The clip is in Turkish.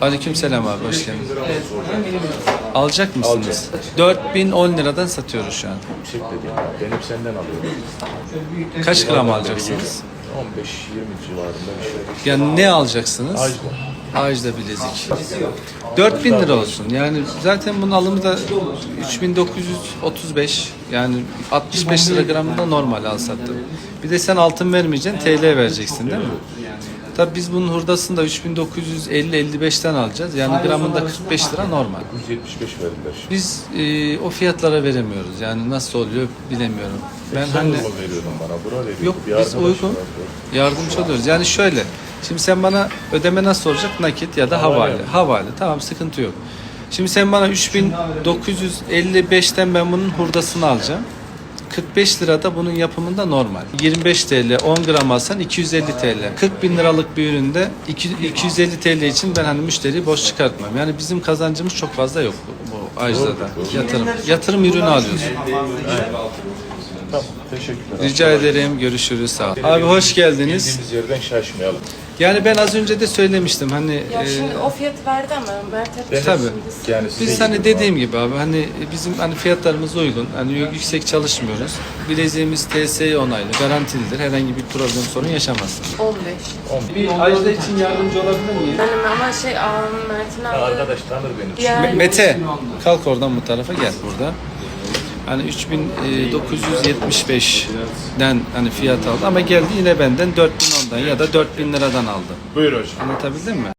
Aleykümselam abi hoş geldin. Alacak mısınız? 4010 liradan satıyoruz şu an. Yüksek dedim. Benim senden alıyorum. Kaç gram alacaksınız? 15-20 civarında bir şey. Yani ne alacaksınız? Ağaç bu. Ağaçta bilezik. 4000 lira olsun. Yani zaten bunun alımı da 3935 yani 65 lira gramında normal al sattım. Bir de sen altın vermeyeceksin TL vereceksin değil mi? Tabii biz bunun hurdasını da 3950-55'ten alacağız. Yani gramında 45 lira normal. 175 verdiler. Biz e, o fiyatlara veremiyoruz. Yani nasıl oluyor bilemiyorum. Ben Sen hani veriyordun bana? Bura veriyordun. Yok Bir biz arkadaş uygun vardı. yardımcı oluyoruz. Yani şöyle şimdi sen bana ödeme nasıl olacak? Nakit ya da Havale. havale. Havale tamam sıkıntı yok. Şimdi sen bana 3955'ten ben bunun hurdasını alacağım. 45 lirada bunun yapımında normal. 25 TL 10 gram alsan 250 TL. 40 bin liralık bir üründe iki- 250 TL için ben hani müşteriyi boş çıkartmam. Yani bizim kazancımız çok fazla yok bu, bu Ajda'da. Yatırım. Yatırım ürünü alıyorsun. Tamam. Teşekkürler. Rica ederim. Görüşürüz. Sağ ol. Abi hoş geldiniz. Bildiğimiz yerden şaşmayalım. Yani ben az önce de söylemiştim hani Ya e, şimdi o fiyatı verdi ama Mert hep Ben- Tabii. şimdi Yani size biz hani gibi dediğim gibi abi hani bizim hani fiyatlarımız uygun. Hani yüksek çalışmıyoruz. Bileziğimiz TSE onaylı, garantilidir. Herhangi bir problem sorun yaşamazsınız. 15. Bir Ajda için yardımcı olabilir miyim? Yani ama şey aa, Mert'in aldığı Arkadaş tanır beni. Mete kalk oradan bu tarafa gel burada. Hani 3975'den hani fiyat aldı ama geldi yine benden 4010'dan ya da 4000 liradan aldı. Buyur hocam. Anlatabildim mi?